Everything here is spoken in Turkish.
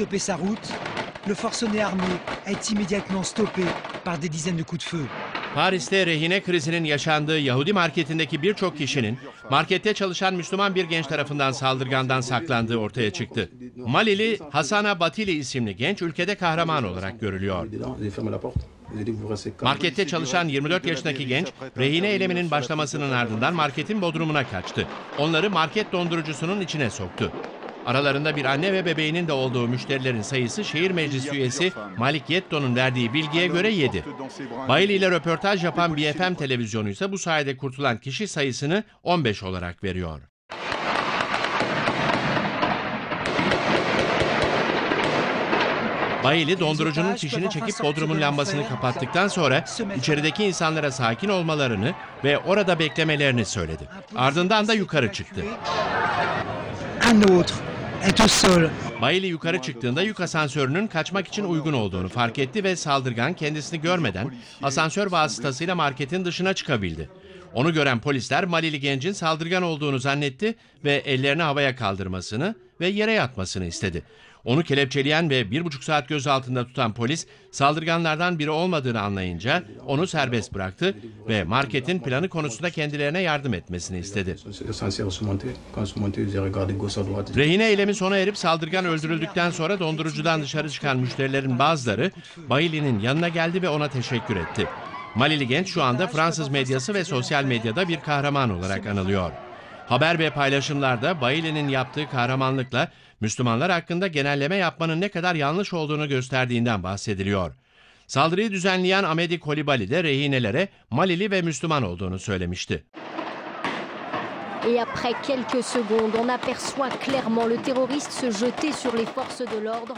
stopper sa route, le forcené armé est immédiatement stoppé par des dizaines de coups de feu. Paris'te rehine krizinin yaşandığı Yahudi marketindeki birçok kişinin markette çalışan Müslüman bir genç tarafından saldırgandan saklandığı ortaya çıktı. Malili Hasana Batili isimli genç ülkede kahraman olarak görülüyor. Markette çalışan 24 yaşındaki genç rehine eyleminin başlamasının ardından marketin bodrumuna kaçtı. Onları market dondurucusunun içine soktu. Aralarında bir anne ve bebeğinin de olduğu müşterilerin sayısı şehir meclis üyesi Malik Yetto'nun verdiği bilgiye göre 7. Bayili ile röportaj yapan BFM televizyonu ise bu sayede kurtulan kişi sayısını 15 olarak veriyor. Bayili dondurucunun fişini çekip bodrumun lambasını kapattıktan sonra içerideki insanlara sakin olmalarını ve orada beklemelerini söyledi. Ardından da yukarı çıktı. Bayili yukarı çıktığında yük asansörünün kaçmak için uygun olduğunu fark etti ve saldırgan kendisini görmeden asansör vasıtasıyla marketin dışına çıkabildi. Onu gören polisler Malili gencin saldırgan olduğunu zannetti ve ellerini havaya kaldırmasını ve yere yatmasını istedi. Onu kelepçeleyen ve bir buçuk saat gözaltında tutan polis saldırganlardan biri olmadığını anlayınca onu serbest bıraktı ve marketin planı konusunda kendilerine yardım etmesini istedi. Rehine eylemi sona erip saldırgan öldürüldükten sonra dondurucudan dışarı çıkan müşterilerin bazıları Bayili'nin yanına geldi ve ona teşekkür etti. Malili genç şu anda Fransız medyası ve sosyal medyada bir kahraman olarak anılıyor. Haber ve paylaşımlarda Bayili'nin yaptığı kahramanlıkla Müslümanlar hakkında genelleme yapmanın ne kadar yanlış olduğunu gösterdiğinden bahsediliyor. Saldırıyı düzenleyen Amedi Kolibali de rehinelere Malili ve Müslüman olduğunu söylemişti. Et après quelques secondes, on aperçoit clairement le terroriste se jeter sur les forces de l'ordre.